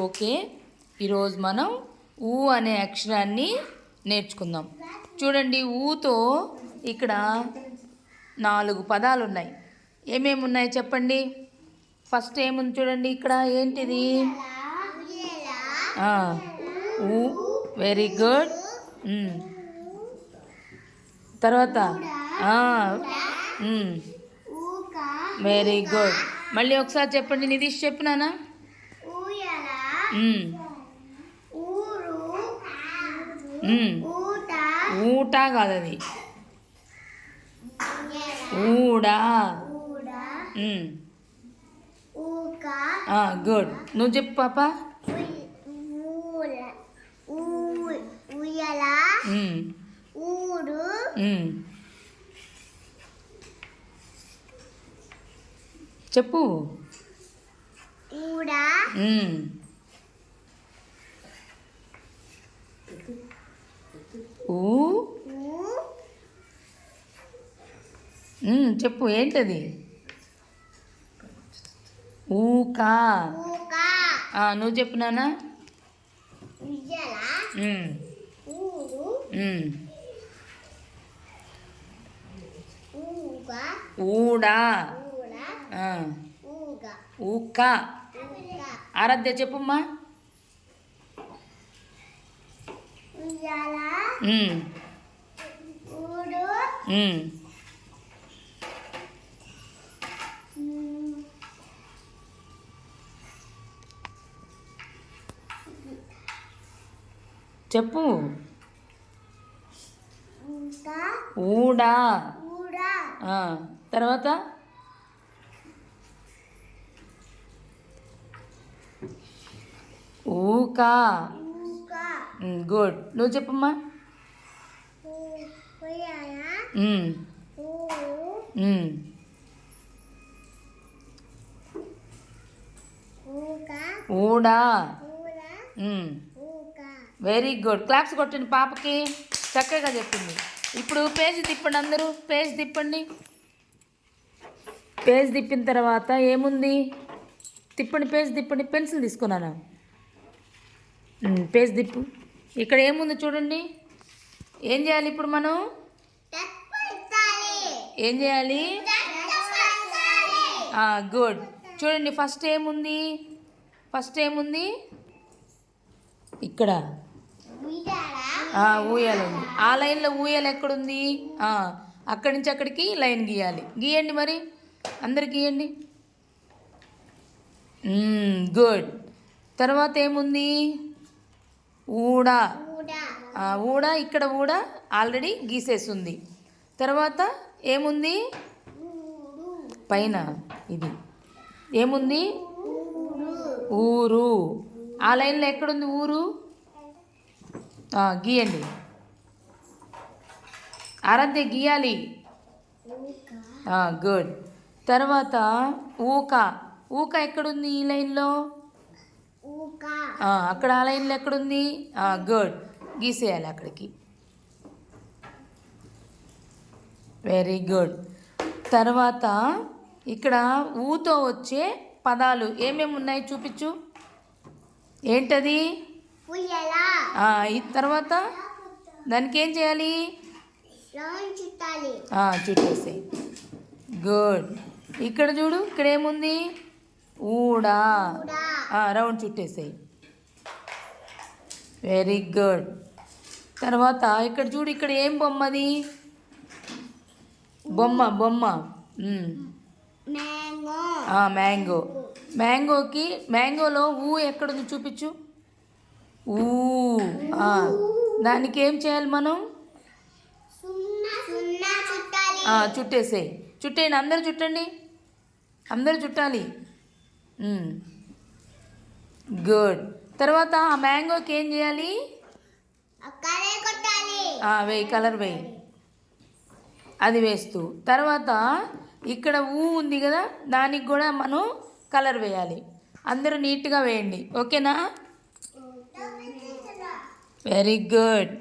Okay ఈరోజు మనం ఊ అనే అక్షరాన్ని నేర్చుకుందాం. చూడండి ఊతో ఇక్కడ నాలుగు పదాలు ఉన్నాయి ఏమేమి ఉన్నాయి చెప్పండి? ఫస్ట్ ఏముంది చూడండి ఇక్కడ ఏంటిది? ఊ వెరీ గుడ్. తర్వాత వెరీ గుడ్. మళ్ళీ ఒకసారి చెప్పండి నితీష్ చెప్పినానా. ఊట. ఊట కాదు అది ఊడా. గుడ్. నువ్వు చెప్పు పాప. ఊరు. చెప్పు. ఊడ. ఊ? చెప్పు ఏంటది? ఊకా. నువ్వు చెప్పు నాన్న. ఉయ్యల. మ్, ఊరు. మ్. ఊగ. ఊడా. ఊకా. ఆరాధ్య చెప్పుమ్మా. చెప్పు. ఊడా. తర్వాత? ఊక. గుడ్. నువ్వు చెప్పమ్మా. ఊడా. వెరీ గుడ్ క్లాప్స్ కొట్టండి పాపకి. చక్కగా చెప్పింది. ఇప్పుడు పేజ్ తిప్పండి అందరూ. పేజ్ తిప్పండి. పేజ్ తిప్పిన తర్వాత ఏముంది? తిప్పండి పేజ్ తిప్పండి. పెన్సిల్ తీసుకున్నాను? పేజ్ తిప్పు. ఇక్కడ ఏముంది చూడండి. ఏం చేయాలి ఇప్పుడు మనం? ఏం చేయాలి? గుడ్ చూడండి ఫస్ట్ ఏముంది? ఫస్ట్ ఏముంది? ఇక్కడ. ఊయాలండి ఉంది. ఆ లైన్లో ఊయాలి ఎక్కడుంది? అక్కడి నుంచి అక్కడికి లైన్ గీయాలి. గీయండి మరి. అందరు గీయండి. గుడ్ తర్వాత ఏముంది? ఊడా. ఊడ. ఇక్కడ ఊడ ఆల్రెడీ గీసేస్తుంది తర్వాత ఏముంది? పైన ఇది. ఏముంది? ఊరు. ఆ లైన్లో ఎక్కడుంది ఊరు? గీయండి. ఆరాధ్య గీయాలి. గుడ్. తర్వాత ఊక. ఊక ఎక్కడుంది ఈ లైన్లో? అక్కడ ఆ లైన్లో ఎక్కడుంది? గుడ్. గీసేయాలి అక్కడికి. వెరీ గుడ్ తర్వాత ఇక్కడ ఊతో వచ్చే పదాలు ఏమేమి ఉన్నాయి చూపించు? ఏంటది? తర్వాత దానికి ఏం చేయాలి? చుట్టేసేయి. గుడ్ ఇక్కడ చూడు ఇక్కడ ఏముంది? ఊడా. రౌండ్ చుట్టేసేయి. వెరీ గుడ్ తర్వాత ఇక్కడ చూడు ఇక్కడ ఏం బొమ్మది బొమ్మ బొమ్మ. మ్యాంగో. మ్యాంగోకి మ్యాంగోలో ఊ ఎక్కడుంది చూపించు. ఊ. ఆ, దానికి ఏం చేయాలి మనం? సున్నా. సున్నా చుట్టాలి. ఆ, చుట్టేసేయి. చుట్టేయండి అందరూ చుట్టండి. అందరూ చుట్టాలి. గుడ్ తర్వాత ఆ మ్యాంగోకి ఏం చేయాలి? వేయి కలర్ వేయి. అది వేస్తూ. తర్వాత ఇక్కడ ఊ ఉంది కదా దానికి కూడా మనం కలర్ వేయాలి. అందరూ నీట్గా వేయండి. ఓకేనా? Very good